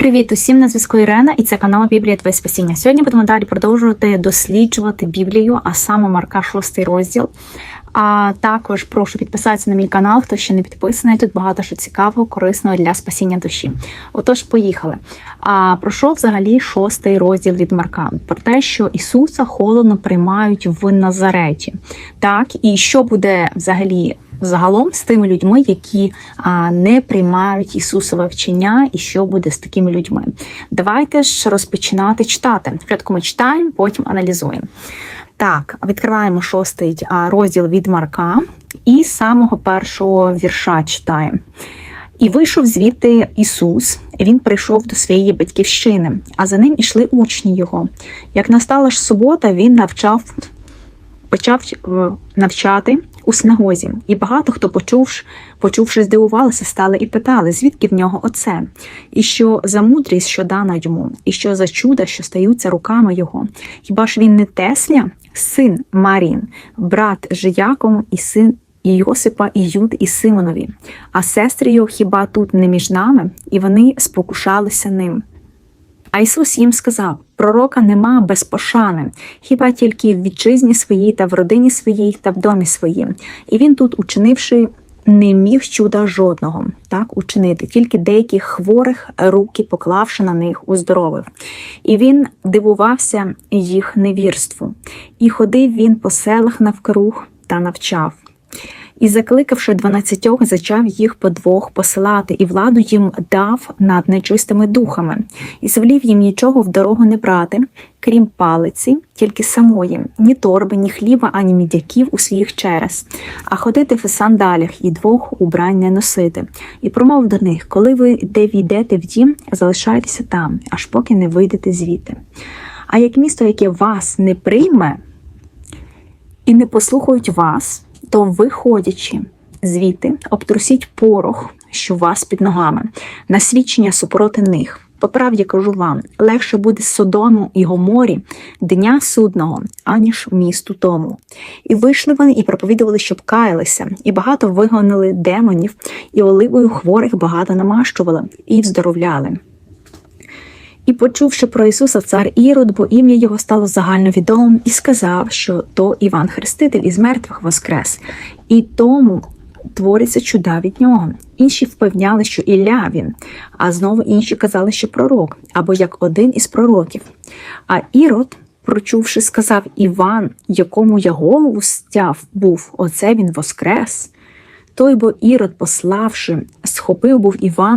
Привіт усім на зв'язку Ірена, і це канал Біблія Твоє Спасіння. Сьогодні будемо далі продовжувати досліджувати Біблію, а саме Марка 6 розділ. А також прошу підписатися на мій канал, хто ще не підписаний. Тут багато що цікавого, корисного для спасіння душі. Отож, поїхали. А пройшов взагалі шостий розділ від Марка про те, що Ісуса холодно приймають в Назареті. Так, і що буде взагалі загалом з тими людьми, які не приймають Ісусове вчення, і що буде з такими людьми. Давайте ж розпочинати читати. Спочатку ми читаємо, потім аналізуємо. Так, відкриваємо шостий розділ від Марка і з самого першого вірша читаємо. І вийшов звідти Ісус, він прийшов до своєї батьківщини, а за ним ішли учні його. Як настала ж субота, він навчав, почав е, навчати у синагозі, і багато хто, почувши, почувши, здивувалися, стали і питали, звідки в нього оце, і що за мудрість, що дана йому, і що за чуда, що стаються руками його. Хіба ж він не Тесля, син Марін, брат Жиякому і син і Йосипа, і Юд, і Симонові, а сестри його хіба тут не між нами, і вони спокушалися ним. А Ісус їм сказав: пророка нема без пошани, хіба тільки в вітчизні своїй та в родині своїй та в домі своїм. І він тут, учинивши, не міг чуда жодного так учинити, тільки деяких хворих руки, поклавши на них, уздоровив. І він дивувався їх невірству, і ходив він по селах навкруг та навчав. І, закликавши дванадцятьох, зачав їх по двох посилати, і владу їм дав над нечистими духами, і звелів їм нічого в дорогу не брати, крім палиці, тільки самої, ні торби, ні хліба, ані мідяків у своїх через, а ходити в сандалях і двох убрань не носити. І промов до них, коли ви де війдете в дім, залишайтеся там, аж поки не вийдете звідти. А як місто, яке вас не прийме і не послухають вас, то виходячи звідти, обтрусіть порох, що вас під ногами, на свідчення супроти них. По правді кажу вам, легше буде Содому і Гоморі дня судного, аніж місту тому. І вийшли вони і проповідували, щоб каялися, і багато вигонили демонів, і оливою хворих багато намащували, і вздоровляли. І, почувши про Ісуса, цар Ірод, бо ім'я його стало загальновідомим, і сказав, що то Іван Хреститель із мертвих воскрес, і тому творяться чуда від нього. Інші впевняли, що Ілля він, а знову інші казали, що пророк, або як один із пророків. А Ірод, прочувши, сказав Іван, якому я голову стяв був, оце він воскрес. Той бо Ірод, пославши, схопив був Івана